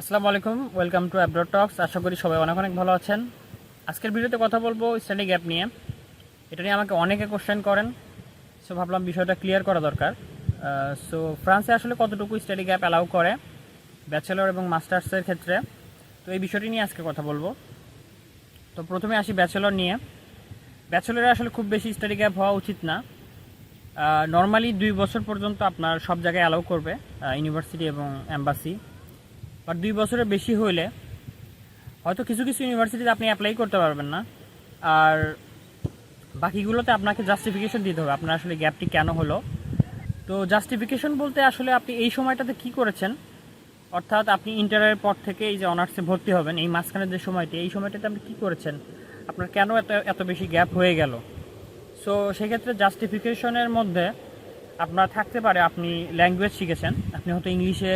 আসসালামু আলাইকুম, welcome to abroad talks আশা করি সবাই অনেক অনেক ভালো আছেন। আজকের ভিডিওতে কথা বলব স্টাডি গ্যাপ নিয়ে। এটা নিয়ে আমাকে অনেকে কোশ্চেন করেন সো ভাবলাম বিষয়টা ক্লিয়ার করা দরকার। সো ফ্রান্সে আসলে কতটুকু স্টাডি গ্যাপ অ্যালাউ করে ব্যাচেলর এবং মাস্টার্সের ক্ষেত্রে? তো এই বিষয়টি নিয়ে আজকে কথা বলব। তো প্রথমে আসি ব্যাচেলর নিয়ে। ব্যাচেলরে আসলে খুব বেশি স্টাডি গ্যাপ হওয়া উচিত না। নর্মালি দুই বছর পর্যন্ত আপনার সব জায়গায় অ্যালাউ করবে ইউনিভার্সিটি এবং অ্যাম্বাসি বাট দুই বছরের বেশি হইলে হয়তো কিছু কিছু ইউনিভার্সিটিতে আপনি অ্যাপ্লাই করতে পারবেন না। আর বাকিগুলোতে আপনাকে জাস্টিফিকেশন দিতে হবে, আপনার আসলে গ্যাপটি কেন হলো। তো জাস্টিফিকেশন বলতে আসলে আপনি এই সময়টাতে কি করেছেন? অর্থাৎ আপনি ইন্টারের পর থেকে এই যে অনার্সে ভর্তি হবেন, এই মাঝখানের যে সময়টি, এই সময়টাতে আপনি কী করেছেন? আপনার কেন এত এত বেশি গ্যাপ হয়ে গেল? সো সেক্ষেত্রে জাস্টিফিকেশনের মধ্যে আপনার থাকতে পারে, আপনি ল্যাঙ্গুয়েজ শিখেছেন। আপনি হয়তো ইংলিশে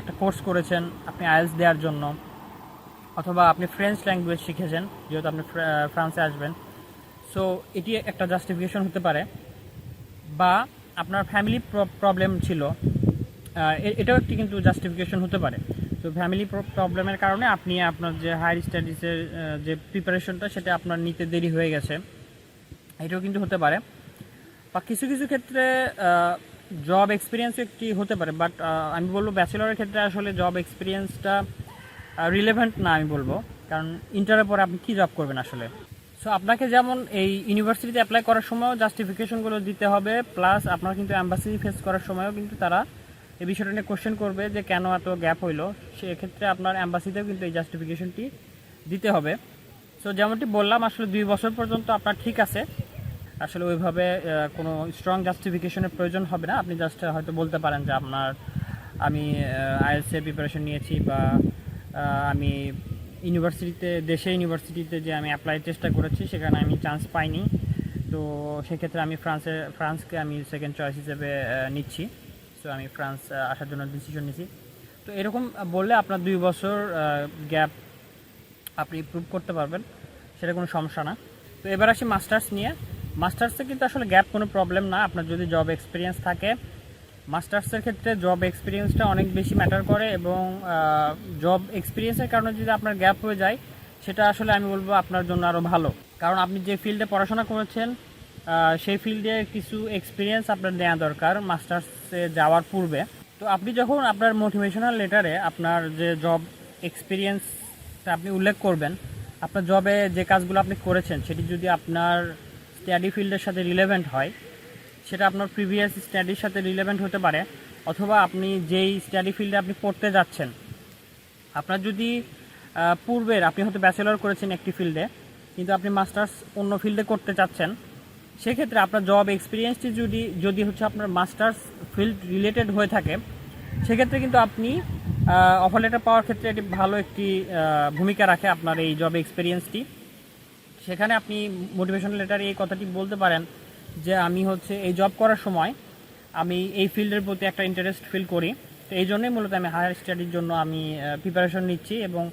একটা কোর্স করেছেন আপনি আইএলস দেওয়ার জন্য, অথবা আপনি ফ্রেঞ্চ ল্যাঙ্গুয়েজ শিখেছেন, যেহেতু আপনি ফ্রান্সে আসবেন। সো এটি একটা জাস্টিফিকেশন হতে পারে। বা আপনার ফ্যামিলি প্রবলেম ছিল এটাও একটি কিন্তু জাস্টিফিকেশন হতে পারে। তো ফ্যামিলি প্রবলেমের কারণে আপনি আপনার যে হায়ার স্টাডিজের যে প্রিপারেশনটা সেটা আপনার নিতে দেরি হয়ে গেছে। এটাও কিন্তু হতে পারে। বা কিছু কিছু ক্ষেত্রে জব এক্সপিরিয়েন্স একটি হতে পারে? বাট আমি বলব ব্যাচেলরের ক্ষেত্রে আসলে জব এক্সপিরিয়েন্সটা রিলেভেন্ট না আমি বলব। কারণ ইন্টারের পরে আপনি কী জব করবেন আসলে? সো আপনাকে যেমন এই ইউনিভার্সিটিতে অ্যাপ্লাই করার সময়ও জাস্টিফিকেশনগুলো দিতে হবে প্লাস আপনার কিন্তু অ্যাম্বাসি ফেস করার সময়ও কিন্তু তারা এই বিষয়টা নিয়ে কোশ্চেন করবে যে কেন এত গ্যাপ হইল। সেক্ষেত্রে আপনার অ্যাম্বাসিতেও কিন্তু এই জাস্টিফিকেশনটি দিতে হবে। সো যেমনটি বললাম, আসলে দুই বছর পর্যন্ত আপনার ঠিক আছে। আসলে ওইভাবে কোনো স্ট্রং জাস্টিফিকেশনের প্রয়োজন হবে না। আপনি জাস্ট হয়তো বলতে পারেন যে আপনার, আমি আইএলসে প্রিপারেশন নিয়েছি বা আমি ইউনিভার্সিটিতে দেশে ইউনিভার্সিটিতে যে আমি অ্যাপ্লাই চেষ্টা করেছি, সেখানে আমি চান্স পাইনি। তো সেক্ষেত্রে আমি ফ্রান্সে ফ্রান্সকে আমি সেকেন্ড চয়েস হিসেবে নিচ্ছি। সো আমি ফ্রান্স আসার জন্য ডিসিশন নিছি তো এরকম বললে আপনার দুই বছর গ্যাপ আপনি প্রুভ করতে পারবেন, সেটা কোনো সমস্যা না। তো এবার আসি মাস্টার্স নিয়ে। মাস্টার্সে কিন্তু আসলে গ্যাপ কোনো প্রবলেম না। আপনার যদি জব এক্সপিরিয়েন্স থাকে মাস্টার্সের ক্ষেত্রে জব এক্সপিরিয়েন্সটা অনেক বেশি ম্যাটার করে এবং জব এক্সপিরিয়েন্সের কারণে যদি আপনার গ্যাপ হয়ে যায়, সেটা আসলে আমি বলব আপনার জন্য আরও ভালো। কারণ আপনি যে ফিল্ডে পড়াশোনা করেছেন সেই ফিল্ডে কিছু এক্সপিরিয়েন্স আপনার নেওয়া দরকার মাস্টার্সে যাওয়ার পূর্বে। তো আপনি যখন আপনার মোটিভেশনাল লেটারে আপনার যে জব এক্সপিরিয়েন্সটা আপনি উল্লেখ করবেন, আপনার জবে যে কাজগুলো আপনি করেছেন, সেটি যদি আপনার স্টাডি ফিল্ডের সাথে রিলেভেন্ট হয়, সেটা আপনার প্রিভিয়াস স্টাডির সাথে রিলেভেন্ট হতে পারে, অথবা আপনি যেই স্টাডি ফিল্ডে আপনি পড়তে যাচ্ছেন, আপনার যদি পূর্বের, আপনি হয়তো ব্যাচেলর করেছেন একটি ফিল্ডে কিন্তু আপনি মাস্টার্স অন্য ফিল্ডে করতে চাচ্ছেন, সেক্ষেত্রে আপনার জব এক্সপিরিয়েন্সটি যদি যদি হচ্ছে আপনার মাস্টার্স ফিল্ড রিলেটেড হয়ে থাকে, সেক্ষেত্রে কিন্তু আপনি অফার লেটার পাওয়ার ক্ষেত্রে এটি ভালো একটি ভূমিকা রাখে আপনার এই জব এক্সপিরিয়েন্সটি সেখানে আপনি মোটিভেশনাল লেটারে এই কথাটি বলতে পারেন যে আমি হচ্ছে এই জব করার সময় আমি এই ফিল্ডের প্রতি একটা ইন্টারেস্ট ফিল করি। তো এই জন্যই মূলত আমি হায়ার স্টাডির জন্য আমি প্রিপারেশন নিচ্ছি এবং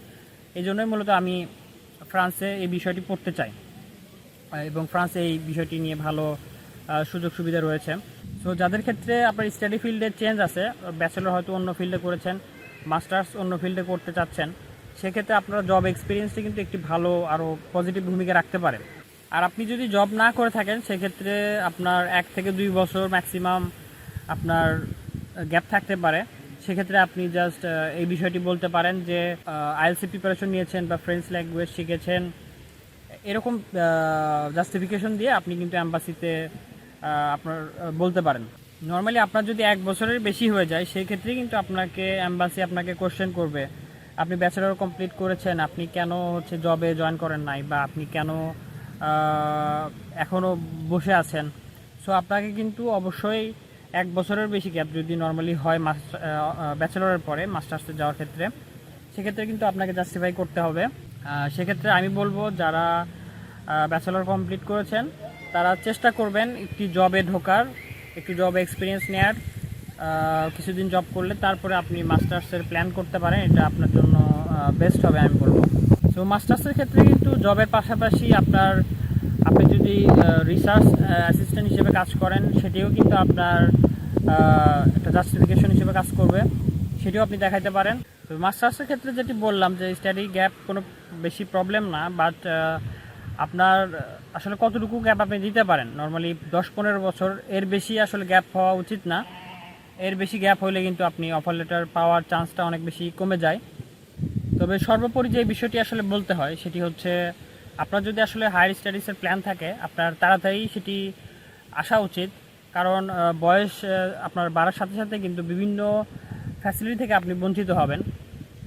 এই জন্যই মূলত আমি ফ্রান্সে এই বিষয়টি পড়তে চাই। এবং ফ্রান্সে এই বিষয়টি নিয়ে ভালো সুযোগ সুবিধা রয়েছে। সো যাদের ক্ষেত্রে আপনার স্টাডি ফিল্ডে চেঞ্জ আছে ব্যাচেলর হয়তো অন্য ফিল্ডে করেছেন মাস্টার্স অন্য ফিল্ডে করতে চাচ্ছেন সেক্ষেত্রে আপনার জব এক্সপিরিয়েন্সটি কিন্তু একটি ভালো আরও পজিটিভ ভূমিকা রাখতে পারেন আর আপনি যদি জব না করে থাকেন, সেক্ষেত্রে আপনার এক থেকে দুই বছর ম্যাক্সিমাম আপনার গ্যাপ থাকতে পারে। সেক্ষেত্রে আপনি জাস্ট এই বিষয়টি বলতে পারেন যে আইএলসি প্রিপারেশন নিয়েছেন বা ফ্রেঞ্চ ল্যাঙ্গুয়েজ শিখেছেন, এরকম জাস্টিফিকেশন দিয়ে আপনি কিন্তু অ্যাম্বাসিতে আপনার বলতে পারেন। নর্মালি আপনার যদি এক বছরের বেশি হয়ে যায় সেই ক্ষেত্রে কিন্তু আপনাকে অ্যাম্বাসি আপনাকে কোশ্চেন করবে। আপনি ব্যাচেলর কমপ্লিট করেছেন, আপনি কেন হচ্ছে জবে জয়েন করেন নাই বা আপনি কেন এখনও বসে আছেন? সো আপনাকে কিন্তু অবশ্যই এক বছরের বেশি গ্যাপ যদি নর্মালি হয় মাস্টার ব্যাচেলরের পরে মাস্টার্সে যাওয়ার ক্ষেত্রে, সেক্ষেত্রে কিন্তু আপনাকে জাস্টিফাই করতে হবে। সেক্ষেত্রে আমি বলব যারা ব্যাচেলর কমপ্লিট করেছেন, তারা চেষ্টা করবেন একটি জবে ঢোকার, একটু জব এক্সপিরিয়েন্স নেয়ার। কিছুদিন জব করলে তারপরে আপনি মাস্টার্সের প্ল্যান করতে পারেন, এটা আপনার জন্য বেস্ট হবে আমি বলব। তো মাস্টার্সের ক্ষেত্রে কিন্তু জবের পাশাপাশি আপনার, আপনি যদি রিসার্চ অ্যাসিস্ট্যান্ট হিসেবে কাজ করেন, সেটিও কিন্তু আপনার একটা জাস্টিফিকেশন হিসেবে কাজ করবে। সেটিও আপনি দেখাইতে পারেন। তো মাস্টার্সের ক্ষেত্রে যেটি বললাম যে স্টাডি গ্যাপ কোনো বেশি প্রবলেম না বাট আপনার, আসলে কতটুকু গ্যাপ আপনি দিতে পারেন? নর্মালি দশ পনেরো বছর এর বেশি আসলে গ্যাপ হওয়া উচিত না। এর বেশি গ্যাপ হলে কিন্তু আপনি অফার লেটার পাওয়ার চান্সটা অনেক বেশি কমে যায়। তবে সর্বোপরি যে বিষয়টি আসলে বলতে হয়, সেটি হচ্ছে আপনার যদি আসলে হায়ার স্টাডিজের প্ল্যান থাকে, আপনার তাড়াতাড়ি সেটি আসা উচিত। কারণ বয়স আপনার বাড়ার সাথে সাথে কিন্তু বিভিন্ন ফ্যাসিলিটি থেকে আপনি বঞ্চিত হবেন।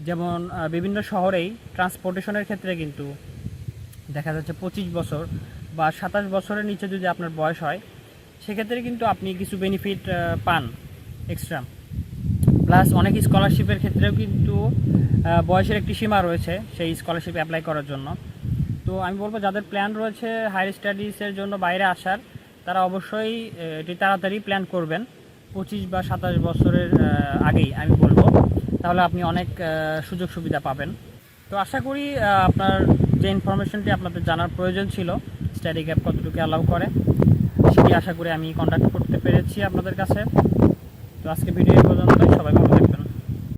যেমন বিভিন্ন শহরেই ট্রান্সপোর্টেশনের ক্ষেত্রে কিন্তু দেখা যাচ্ছে পঁচিশ বছর বা সাতাশ বছরের নিচে যদি আপনার বয়স হয়, সেক্ষেত্রে কিন্তু আপনি কিছু বেনিফিট পান। এক্সট্রা প্লাস অনেক স্কলারশিপের ক্ষেত্রেও কিন্তু বয়সের একটি সীমা রয়েছে সেই স্কলারশিপ অ্যাপ্লাই করার জন্য। তো আমি বলব, যাদের প্ল্যান রয়েছে হায়ার স্টাডিজের জন্য বাইরে আসার, তারা অবশ্যই এটি তাড়াতাড়ি প্ল্যান করবেন। পঁচিশ বা সাতাশ বছরের আগেই আমি বলব। তাহলে আপনি অনেক সুযোগ সুবিধা পাবেন। তো আশা করি আপনার যে ইনফরমেশনটি আপনাদের জানার প্রয়োজন ছিল স্টাডি গ্যাপ কতটুকু অ্যালাউ করে, সেটি আশা করি আমি কন্ট্যাক্ট করতে পেরেছি আপনাদের কাছে। আজকে ভিডিও পর্যন্ত সবাই ভালো থাকবেন।